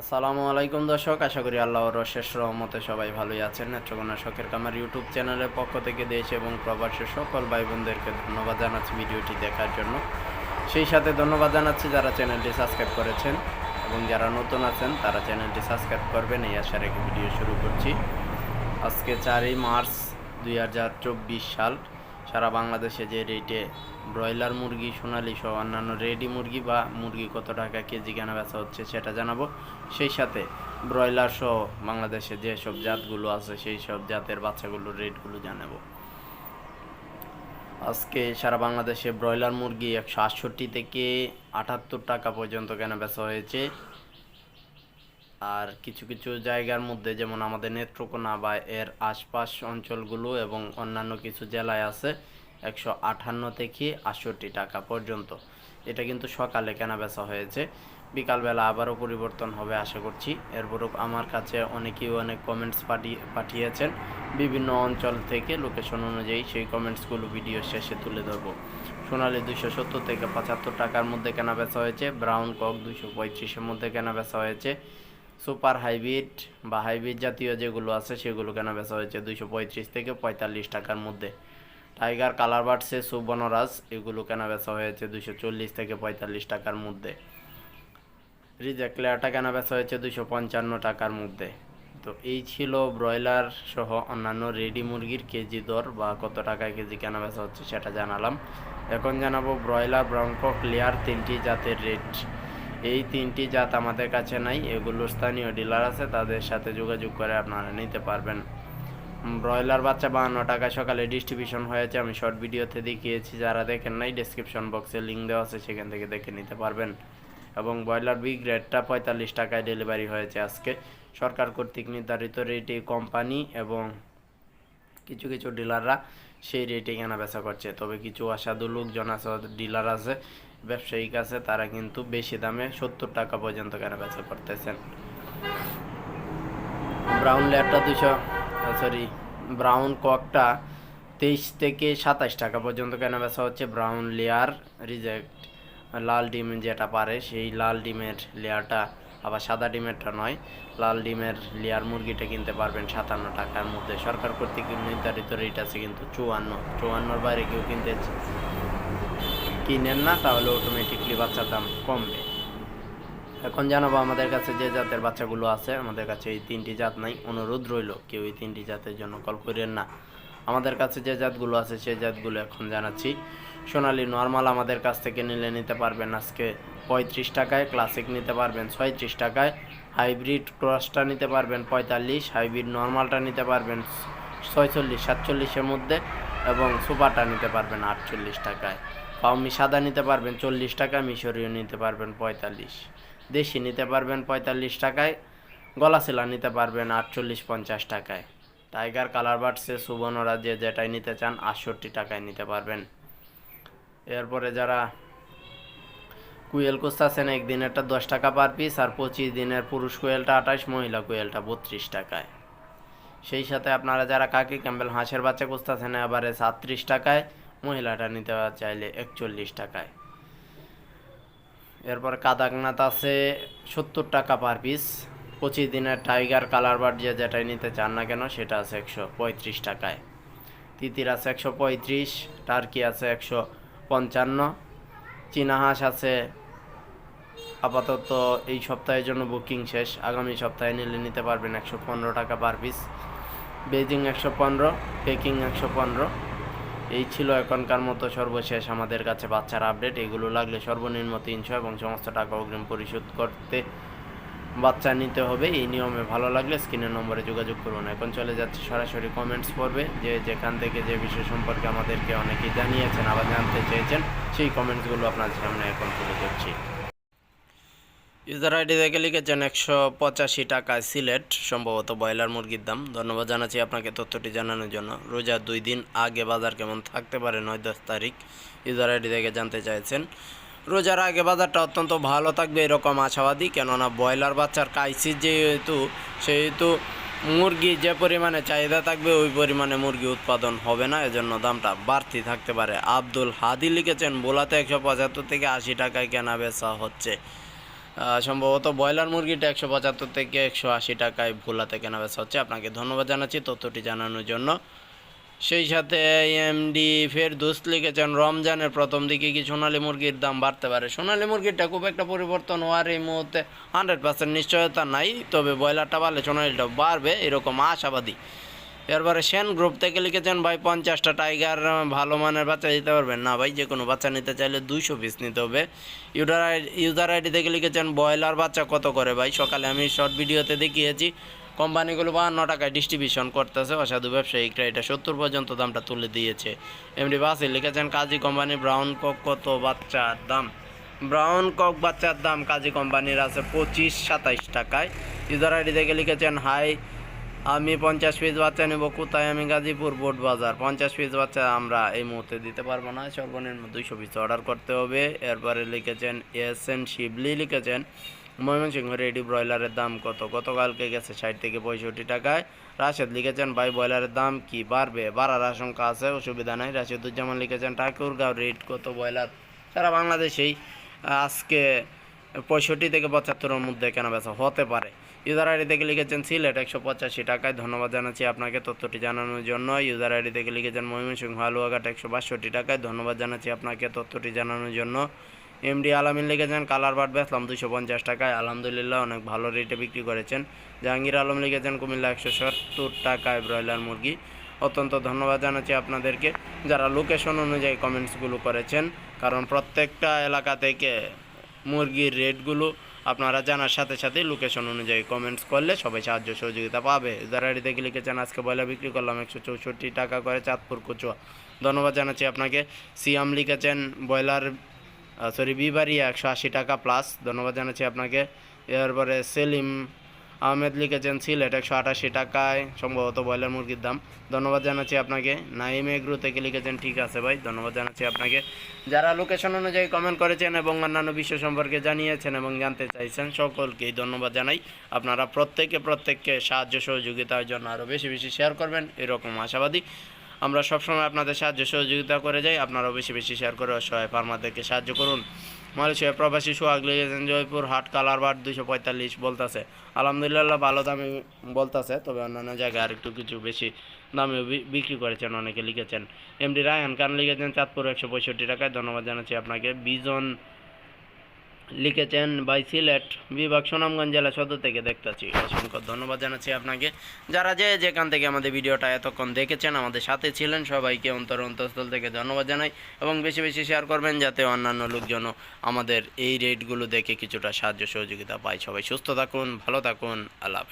আসসালামু আলাইকুম দর্শক, আশা করি আল্লাহর শেষ রহমতে সবাই ভালোই আছেন। নেত্রকোনা শখের কামার ইউটিউব চ্যানেলের পক্ষ থেকে দেশ এবং প্রবাসী সকল ভাই বোনদেরকে ধন্যবাদ জানাচ্ছি ভিডিওটি দেখার জন্য। সেই সাথে ধন্যবাদ জানাচ্ছি যারা চ্যানেলটি সাবস্ক্রাইব করেছেন এবং যারা নতুন আছেন, তারা চ্যানেলটি সাবস্ক্রাইব করবেন, এই আশা রেখে ভিডিও শুরু করছি। আজকে চারই মার্চ দুই হাজার চব্বিশ সাল। সারা বাংলাদেশে যে রেটে ব্রয়লার মুরগি, সোনালি সহ অন্যান্য রেডি মুরগি বা মুরগি কত টাকা কেজি কেনা বেচা হচ্ছে সেটা জানাব। সেই সাথে ব্রয়লার সহ বাংলাদেশে যেসব জাতগুলো আছে, সেই সব জাতের বাচ্চাগুলোর রেটগুলো জানাব। আজকে সারা বাংলাদেশে ব্রয়লার মুরগি একশো আটষট্টি থেকে আটাত্তর টাকা পর্যন্ত কেনা বেচা হয়েছে। আর কিছু কিছু জায়গার মধ্যে, যেমন আমাদের নেত্রকোনা বা এর আশপাশ অঞ্চলগুলো এবং অন্যান্য কিছু জেলায় আছে একশো আটান্ন থেকে আটষট্টি টাকা পর্যন্ত। এটা কিন্তু সকালে কেনা বেচা হয়েছে। বিকালবেলা আবারও পরিবর্তন হবে আশা করছি। এরপরও আমার কাছে অনেকেই অনেক কমেন্টস পাঠিয়ে পাঠিয়েছেন। বিভিন্ন অঞ্চল থেকে লোকেশন অনুযায়ী সেই কমেন্টসগুলো ভিডিও শেষে তুলে ধরবো। সোনালি দুশো সত্তর থেকে পঁচাত্তর টাকার মধ্যে কেনা বেচা হয়েছে। ব্রাউন কক দুশো পঁয়ত্রিশের মধ্যে কেনা বেচা হয়েছে। সুপার হাইব্রিড বা হাইব্রিড জাতীয় যেগুলো আছে সেগুলো কেনা বেচা হয়েছে দুইশো পঁয়ত্রিশ থেকে পঁয়তাল্লিশ টাকার মধ্যে। টাইগার কালার বার্ডসে সুবনরাজ এগুলো কেনা বেচা হয়েছে দুশো চল্লিশ থেকে পঁয়তাল্লিশ টাকার মধ্যে। রিজেক্ট লেয়ারটা কেনা বেচা হয়েছে দুশো পঞ্চান্ন টাকার মধ্যে। তো এই ছিল ব্রয়লার সহ অন্যান্য রেডি মুরগির কেজি দর বা কত টাকায় কেজি কেনা বেচা হচ্ছে সেটা জানালাম। এখন জানাব ব্রয়লার ব্রঙ্কক লেয়ার তিনটি জাতের রেট। এই তিনটি জাত আমাদের কাছে নাই, এগুলো স্থানীয় ডিলার আছে, তাদের সাথে যোগাযোগ করে আপনারা নিতে পারবেন। ব্রয়লার বাচ্চা বাহান্ন টাকা সকালে ডিস্ট্রিবিউশন হয়েছে, আমি শর্ট ভিডিওতে দেখিয়েছি, যারা দেখেন নাই ডেসক্রিপশন বক্সে লিঙ্ক দেওয়া আছে, সেখান থেকে দেখে নিতে পারবেন। এবং ব্রয়লার বিগ রেটটা পঁয়তাল্লিশ টাকায় ডেলিভারি হয়েছে আজকে। সরকার কর্তৃক নির্ধারিত রেটে কোম্পানি এবং কিছু কিছু ডিলাররা সেই রেটে কেনা বেচা করছে। তবে কিছু অসাধু লোকজন আছে ডিলার আছে ব্যবসায়িক আছে, তারা কিন্তু বেশি দামে সত্তর টাকা পর্যন্ত কেনা বেচা করতেছেন? ব্রাউন লেয়ারটা দুশো সরি ব্রাউন ককটা তেইশ থেকে সাতাশ টাকা পর্যন্ত কেনা বেচা হচ্ছে? ব্রাউন লেয়ার রিজেক্ট লাল ডিম যেটা পারে, সেই লাল ডিমের লেয়ারটা, আবার সাদা ডিমেরটা নয়, লাল ডিমের লেয়ার মুরগিটা কিনতে পারবেন সাতান্ন টাকার মধ্যে। সরকার কর্তৃক নির্ধারিত রেট আছে কিন্তু চুয়ান্ন, চুয়ান্নর বাইরে কেউ কিনতে কিনেন না, তাহলে অটোমেটিকলি বাচ্চার দাম কমবে। এখন জানাব আমাদের কাছে যে জাতের বাচ্চাগুলো আছে, আমাদের কাছে এই তিনটি জাত নাই, অনুরোধ রইল, কেউ এই তিনটি জাতের জন্য কল করেন না। আমাদের কাছে যে জাতগুলো আছে, সেই জাতগুলো এখন জানাচ্ছি। সোনালি নর্মাল আমাদের কাছ থেকে নিলে নিতে পারবেন আজকে পঁয়ত্রিশ টাকায় ক্লাসিক নিতে পারবেন ছয়ত্রিশ টাকায় হাইব্রিড ক্রসটা নিতে পারবেন পঁয়তাল্লিশ হাইব্রিড নর্মালটা নিতে পারবেন ছয়চল্লিশ, সাতচল্লিশের মধ্যে, এবং সুপারটা নিতে পারবেন আটচল্লিশ টাকায়। পাউমি সাদা নিতে পারবেন, চল্লিশ টাকা মিশরীয় নিতে পারবেন, পঁয়তাল্লিশ। দেশি নিতে পারবেন, পঁয়তাল্লিশ টাকায়। গলাশিলা নিতে পারবেন, আটচল্লিশ, পঞ্চাশ টাকায়। টাইগার, কালার বার্ডসে সুবর্ণরা যে যেটাই নিতে চান, আটষট্টি টাকায় নিতে পারবেন। এরপরে যারা কুয়েল খুঁজতেছেন একদিনেরটা দশ টাকা পার পিস আর পঁচিশ দিনের পুরুষ কুয়েলটা আঠাশ, মহিলা কুয়েলটা বত্রিশ টাকায়। সেই সাথে আপনারা যারা কাকি ক্যাম্বেল হাঁসের বাচ্চা খুঁজতেছেন এবারে সাতত্রিশ টাকায়। মহিলাটা নিতে চাইলে একচল্লিশ টাকায়। এরপর কাদাকনাথ আছে সত্তর টাকা পার পিস পঁচিশ দিনের টাইগার কালার বার্ড যে যেটাই নিতে চান না কেন, সেটা আছে একশো পঁয়ত্রিশ টাকায়। তিতির আছে একশো পঁয়ত্রিশ, টার্কি আছে একশো পঞ্চান্ন চীনা হাঁস আছে। আপাতত এই সপ্তাহের জন্য বুকিং শেষ, আগামী সপ্তাহে নিলে নিতে পারবেন একশো পনেরো টাকা পার পিস বেজিং একশো পনেরো, পেকিং একশো পনেরো। এই ছিল এখনকার মতো সর্বশেষ আমাদের কাছে বাচ্চার আপডেট। এগুলো লাগলে সর্বনিম্ন তিনশো এবং সমস্ত টাকা অগ্রিম পরিশোধ করতে বাচ্চা নিতে হবে। এই নিয়মে ভালো লাগলে স্ক্রিনের নম্বরে যোগাযোগ করুন। এখন চলে যাচ্ছে সরাসরি কমেন্টস পড়বে যে যেখান থেকে যে বিষয় সম্পর্কে আমাদেরকে অনেকেই জানিয়েছেন, আবার জানতে চেয়েছেন, সেই কমেন্টসগুলো আপনার সামনে এখন তুলে ধরছি। ইউজার আইডি থেকে লিখেছেন একশো পঁচাশি টাকায় সিলেট, সম্ভবত ব্রয়লার মুরগির দাম। ধন্যবাদ জানাচ্ছি আপনাকে তথ্যটি জানানোর জন্য। রোজার দুই দিন আগে বাজার কেমন থাকতে পারে নয় দশ তারিখ? ইউজার আইডি থেকে জানতে চাইছেন, রোজার আগে বাজারটা অত্যন্ত ভালো থাকবে এরকম আশাবাদী? কেননা ব্রয়লার বাচ্চার কাইসি যেহেতু, সেহেতু মুরগি যে পরিমাণে চাহিদা থাকবে, ওই পরিমাণে মুরগি উৎপাদন হবে না। এজন্য দামটা বাড়তি থাকতে পারে। আব্দুল হাদি লিখেছেন, বোলাতে একশো পঁচাত্তর থেকে আশি টাকায় কেনা বেচা হচ্ছে। সম্ভবত ব্রয়লার মুরগিটা একশো পঁচাত্তর থেকে একশো আশি টাকায় ভোলাতে কেনা বেচা হচ্ছে। আপনাকে ধন্যবাদ জানাচ্ছি তথ্যটি জানানোর জন্য। সেই সাথে এমডি ফের দোস্ত লিখেছেন, রমজানের প্রথম দিকে কি সোনালী মুরগির দাম বাড়তে পারে? সোনালী মুরগিটা খুব একটা পরিবর্তন হওয়ার এই মুহূর্তে হান্ড্রেড পার্সেন্ট নিশ্চয়তা নাই, তবে ব্রয়লারটা বাড়লে সোনালিটা বাড়বে, এরকম আশাবাদী। এরপরে সেন গ্রুপ থেকে লিখেছেন, ভাই, পঞ্চাশটা টাইগার, ভালো মানের বাচ্চা দিতে পারবেন। না, ভাই, যে কোনো বাচ্চা নিতে চাইলে দুইশো পিস নিতে হবে। ইউজার আইডি ইউজার আইডি থেকে লিখেছেন, ব্রয়লার বাচ্চা কত করে, ভাই? সকালে আমি শর্ট ভিডিওতে দেখিয়েছি, কোম্পানিগুলো বাহান্ন টাকায় ডিস্ট্রিবিউশন করতেছে। অসাধু ব্যবসায়িকরা এটা সত্তর পর্যন্ত দামটা তুলে দিয়েছে। এমনি বাসে লিখেছেন, কাজী কোম্পানি ব্রাউন কক কত বাচ্চার দাম? ব্রাউন কক বাচ্চার দাম কাজী কোম্পানির আছে পঁচিশ সাতাইশ টাকায়। ইউজার আইডি থেকে লিখেছেন, হাই আমি পঞ্চাশ পিস বাচ্চা নেব, কোথায় আমি গাজীপুর বোর্ড বাজার? পঞ্চাশ পিস বাচ্চা আমরা এই মুহূর্তে দিতে পারব না। সর্বনিম্ন দুইশো পিস অর্ডার করতে হবে। এরপরে লিখেছেন এস এন শিবলি, লিখেছেন ময়মনসিংহ রেডি ব্রয়লারের দাম কত? গতকালকে গেছে ষাট থেকে পঁয়ষট্টি টাকায়। রাশেদ লিখেছেন, ভাই, ব্রয়লারের দাম কি বাড়বে? বাড়ার আশঙ্কা আছে, অসুবিধা নাই। রাশেদুজ্জামান লিখেছেন, ঠাকুরগাঁও রেট কত ব্রয়লার? সারা বাংলাদেশেই আজকে পঁয়ষট্টি থেকে পঁচাত্তরের মধ্যে কেনা বেচা হতে পারে? ইউজার আইডি থেকে লিখেছেন সিলেট একশো পঁচাশি টাকায়। ধন্যবাদ জানাচ্ছি আপনাকে তথ্যটি জানানোর জন্য। ইউজার আইডি থেকে লিখেছেন ময়মনসিংহ হালুয়াঘাট একশো বাষট্টি টাকায়। ধন্যবাদ জানাচ্ছি আপনাকে তথ্যটি জানানোর জন্য। এমডি আলামিন লিখেছেন, কালার বাট বেচলাম দুশো পঞ্চাশ টাকায়। আলহামদুলিল্লাহ, অনেক ভালো রেটে বিক্রি করেছেন। জাহাঙ্গীর আলম লিখেছেন, কুমিল্লা একশো সত্তর টাকায় ব্রয়লার মুরগি। অত্যন্ত ধন্যবাদ জানাচ্ছি আপনাদেরকে। যারা লোকেশন অনুযায়ী কমেন্টসগুলো করেছেন, কারণ প্রত্যেকটা এলাকা থেকে মুরগির রেটগুলো আপনারা জানার সাথে সাথে লোকেশন অনুযায়ী কমেন্টস করলে সবাই সাহায্য সহযোগিতা পাবে। দেখে লিখেছেন আজকে বয়লা বিক্রি করলাম একশো চৌষট্টি টাকা করে চাঁদপুর কুচুয়া। ধন্যবাদ জানাচ্ছি আপনাকে। সিয়াম লিখেছেন ব্রয়লার সরি বিবারিয়া একশো আশি টাকা প্লাস ধন্যবাদ জানাচ্ছি আপনাকে। এরপরে সেলিম আহমেদ লিখেছেন সিলেট একশো আটাশি টাকায় সম্ভবত ব্রয়লার মুরগির দাম। ধন্যবাদ জানাচ্ছি আপনাকে। নাইম এগ্রু থেকে লিখেছেন, ঠিক আছে ভাই, ধন্যবাদ জানাচ্ছি আপনাকে। যারা লোকেশন অনুযায়ী কমেন্ট করেছেন এবং অন্যান্য বিষয় সম্পর্কে জানিয়েছেন এবং জানতে চাইছেন, সকলকেই ধন্যবাদ জানাই। আপনারা প্রত্যেকে প্রত্যেককে সাহায্য সহযোগিতার জন্য আরও বেশি বেশি শেয়ার করবেন, এরকম আশাবাদী। আমরা সবসময় আপনাদের সাহায্য সহযোগিতা করে যাই, আপনারাও বেশি বেশি শেয়ার করে অসহায় ফার্মারদেরকে সাহায্য করুন। মালয়েশিয়া প্রবাসী সোহাগ লিখেছেন জয়পুর, হাট কালার বার দুশো পঁয়তাল্লিশ বলতেছে। আলহামদুলিল্লাহ ভালো দামে বলতেছে, তবে অন্যান্য জায়গায় আর একটু কিছু বেশি দামে বিক্রি করেছেন অনেকে লিখেছেন। এমডি রায়হান খান লিখেছেন, চাঁদপুর একশো পঁয়ষট্টি টাকায়। ধন্যবাদ জানাচ্ছি আপনাকে। বিজন লিখেছেন বাই সিলেট বিভাগ সুনামগঞ্জ জেলা সদর থেকে দেখতেছি। অসংখ্য ধন্যবাদ জানাচ্ছি আপনাকে। যারা যে যেখান থেকে আমাদের ভিডিওটা এতক্ষণ দেখেছেন, আমাদের সাথে ছিলেন, সবাইকে অন্তর অন্তঃস্থল থেকে ধন্যবাদ জানাই এবং বেশি বেশি শেয়ার করবেন যাতে অন্যান্য লোকজনও আমাদের এই রেটগুলো দেখে কিছুটা সাহায্য সহযোগিতা পায়। সবাই সুস্থ থাকুন, ভালো থাকুন, আল্লাহ।